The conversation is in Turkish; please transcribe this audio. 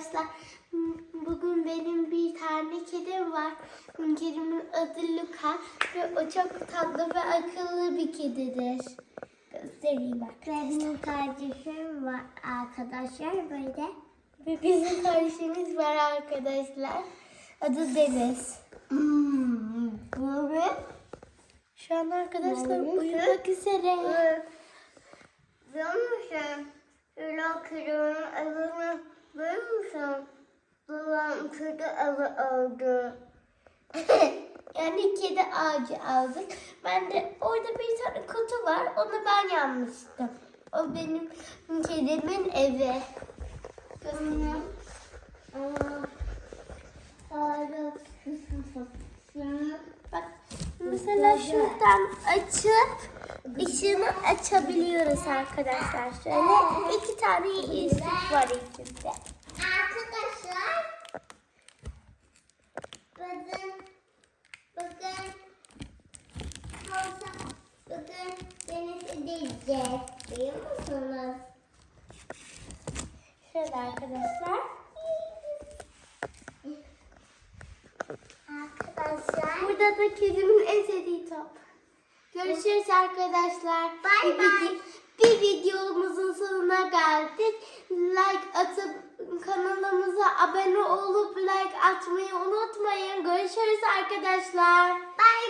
arkadaşlar. Bugün benim bir tane kedim var. Kedimin adı Luka ve o çok tatlı ve akıllı bir kedidir. Göstereyim bak. Benim kardeşim var arkadaşlar böyle. Ve bizim kardeşimiz var arkadaşlar. Adı Deniz. Hmm, böyle. Şu an arkadaşlar uyumak üzere. Biliyor musun? Şöyle kırığın evini biliyor musun? Babam kedi evi oldu. yani kedi ağacı aldık. Ben de orada bir tane kutu var. Onu ben yapmıştım. O benim kedimin evi. Bak mesela şuradan açıp ışığını açabiliyoruz arkadaşlar. Şöyle iki tane ışık var içinde. Havza bakın denize diyecek biliyor musunuz? Şöyle arkadaşlar. Arkadaşlar Burada da kedimin en sevdiği top. Görüşürüz arkadaşlar. Bay bay. bir videomuzun sonuna geldik. Like atıp kanalımıza abone olup like atmayı unutmayın. Görüşürüz arkadaşlar. bay bay.